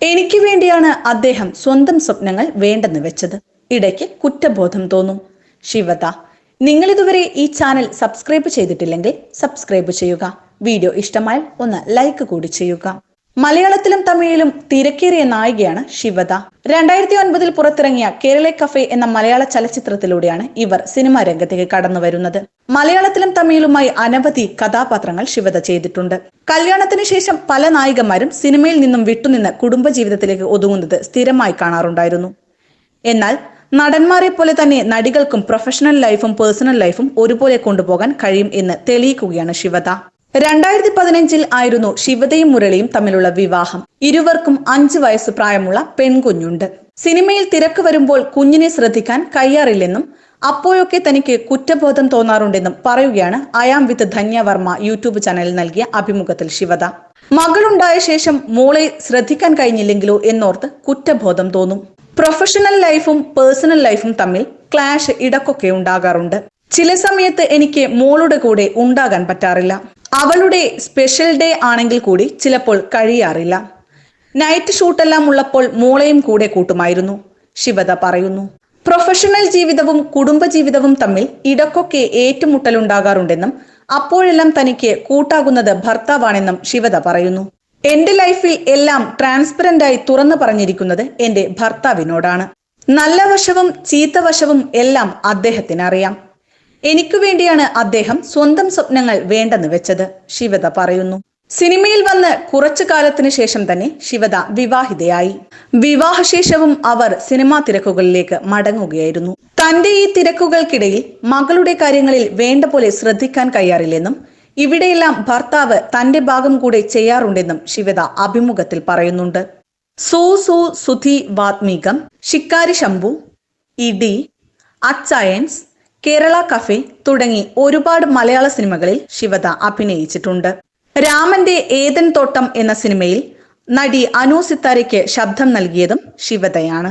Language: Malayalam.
എനിക്ക് വേണ്ടിയാണ് അദ്ദേഹം സ്വന്തം സ്വപ്നങ്ങൾ വേണ്ടെന്ന് വെച്ചത്. ഇടയ്ക്ക് കുറ്റബോധം തോന്നും. ശിവത നിങ്ങൾ ഇതുവരെ ഈ ചാനൽ സബ്സ്ക്രൈബ് ചെയ്തിട്ടില്ലെങ്കിൽ സബ്സ്ക്രൈബ് ചെയ്യുക. വീഡിയോ ഇഷ്ടമായാൽ ഒന്ന് ലൈക്ക് കൂടി ചെയ്യുക. മലയാളത്തിലും തമിഴിലും തിരക്കേറിയ നായികയാണ് ശിവത രണ്ടായിരത്തി ഒൻപതിൽ പുറത്തിറങ്ങിയ കേരള കഫേ എന്ന മലയാള ചലച്ചിത്രത്തിലൂടെയാണ് ഇവർ സിനിമാ രംഗത്തേക്ക് കടന്നു വരുന്നത് മലയാളത്തിലും തമിഴിലുമായി അനവധി കഥാപാത്രങ്ങൾ ശിവത ചെയ്തിട്ടുണ്ട്. കല്യാണത്തിന് ശേഷം പല നായികമാരും സിനിമയിൽ നിന്നും വിട്ടുനിന്ന് കുടുംബജീവിതത്തിലേക്ക് ഒതുങ്ങുന്നത് സ്ഥിരമായി കാണാറുണ്ടായിരുന്നു. എന്നാൽ നടന്മാരെ പോലെ തന്നെ നടികൾക്കും പ്രൊഫഷണൽ ലൈഫും പേഴ്സണൽ ലൈഫും ഒരുപോലെ കൊണ്ടുപോകാൻ കഴിയും എന്ന് തെളിയിക്കുകയാണ് ശിവത. രണ്ടായിരത്തി പതിനഞ്ചിൽ ആയിരുന്നു ശിവതയും മുരളിയും തമ്മിലുള്ള വിവാഹം. ഇരുവർക്കും അഞ്ച് വയസ്സ് പ്രായമുള്ള പെൺകുഞ്ഞുണ്ട്. സിനിമയിൽ തിരക്ക് വരുമ്പോൾ കുഞ്ഞിനെ ശ്രദ്ധിക്കാൻ കഴിയാറില്ലെന്നും അപ്പോഴൊക്കെ തനിക്ക് കുറ്റബോധം തോന്നാറുണ്ടെന്നും പറയുകയാണ് I am with Dhanya Varma YouTube ചാനലിൽ നൽകിയ അഭിമുഖത്തിൽ ശിവത. മകളുണ്ടായ ശേഷം മോളെ ശ്രദ്ധിക്കാൻ കഴിഞ്ഞില്ലെങ്കിലോ എന്നോർത്ത് കുറ്റബോധം തോന്നും. പ്രൊഫഷണൽ ലൈഫും പേഴ്സണൽ ലൈഫും തമ്മിൽ ക്ലാഷ് ഇടക്കൊക്കെ ഉണ്ടാകാറുണ്ട്. ചില സമയത്ത് എനിക്ക് മോളുടെ കൂടെ ഉണ്ടാകാൻ പറ്റാറില്ല. അവളുടെ സ്പെഷ്യൽ ഡേ ആണെങ്കിൽ കൂടി ചിലപ്പോൾ കഴിയാറില്ല. നൈറ്റ് ഷൂട്ടെല്ലാം ഉള്ളപ്പോൾ മോളെയും കൂടെ കൂട്ടുമായിരുന്നു. ശിവത പറയുന്നു പ്രൊഫഷണൽ ജീവിതവും കുടുംബജീവിതവും തമ്മിൽ ഇടക്കൊക്കെ ഏറ്റുമുട്ടലുണ്ടാകാറുണ്ടെന്നും അപ്പോഴെല്ലാം തനിക്ക് കൂട്ടാകുന്നത് ഭർത്താവാണെന്നും ശിവത പറയുന്നു. എന്റെ ലൈഫിൽ എല്ലാം ട്രാൻസ്പെറന്റായി തുറന്നു പറഞ്ഞിരിക്കുന്നത് എന്റെ ഭർത്താവിനോടാണ്. നല്ല വശവും ചീത്ത വശവും എല്ലാം അദ്ദേഹത്തിന് അറിയാം എനിക്ക് വേണ്ടിയാണ് അദ്ദേഹം സ്വന്തം സ്വപ്നങ്ങൾ വേണ്ടെന്ന് വെച്ചത് ശിവത പറയുന്നു. സിനിമയിൽ വന്ന് കുറച്ചു കാലത്തിന് ശേഷം തന്നെ ശിവത വിവാഹിതയായി. വിവാഹശേഷവും അവർ സിനിമാ തിരക്കുകളിലേക്ക് മടങ്ങുകയായിരുന്നു. തന്റെ ഈ തിരക്കുകൾക്കിടയിൽ മകളുടെ കാര്യങ്ങളിൽ വേണ്ട പോലെ ശ്രദ്ധിക്കാൻ കഴിയാറില്ലെന്നും ഇവിടെയെല്ലാം ഭർത്താവ് തന്റെ ഭാഗം കൂടെ ചെയ്യാറുണ്ടെന്നും ശിവത അഭിമുഖത്തിൽ പറയുന്നുണ്ട്. So so Sudhi Vathmeekam Shikkari Shambhu Idi Achayans Kerala cafe തുടങ്ങി ഒരുപാട് മലയാള സിനിമകളിൽ ശിവത അഭിനയിച്ചിട്ടുണ്ട്. രാമന്റെ ഏതൻ തോട്ടം എന്ന സിനിമയിൽ നടി അനു സിത്താരയ്ക്ക് ശബ്ദം നൽകിയതും ശിവതയാണ്.